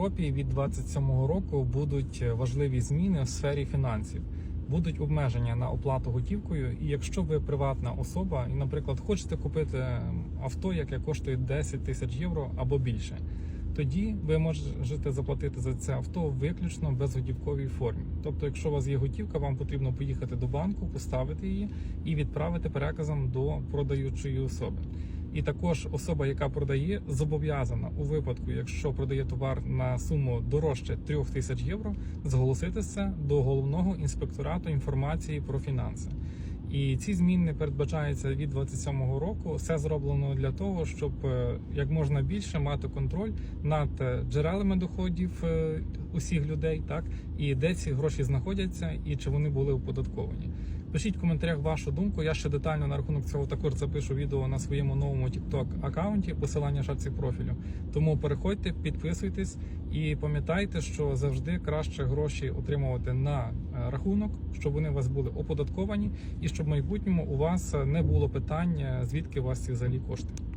Європі від 27 року будуть важливі зміни в сфері фінансів. Будуть обмеження на оплату готівкою. І якщо ви приватна особа і, наприклад, хочете купити авто, яке коштує 10 тисяч євро або більше, тоді ви можете заплатити за це авто виключно в безготівковій формі. Тобто, якщо у вас є готівка, вам потрібно поїхати до банку, поставити її і відправити переказом до продаючої особи. І також особа, яка продає, зобов'язана у випадку, якщо продає товар на суму дорожче 3 тисяч євро, зголосити це до головного інспекторату інформації про фінанси. І ці зміни передбачаються від 27-го року. Все зроблено для того, щоб е, як можна більше мати контроль над е, джерелами доходів е, усіх людей, так і де ці гроші знаходяться, і чи вони були оподатковані. Пишіть в коментарях вашу думку. Я ще детально на рахунок цього також запишу відео на своєму новому TikTok аккаунті, посилання в профілю. Тому переходьте, підписуйтесь і пам'ятайте, що завжди краще гроші отримувати на е, рахунок, щоб вони у вас були оподатковані, і щоб в майбутньому у вас не було питань, е, звідки у вас ці взагалі кошти.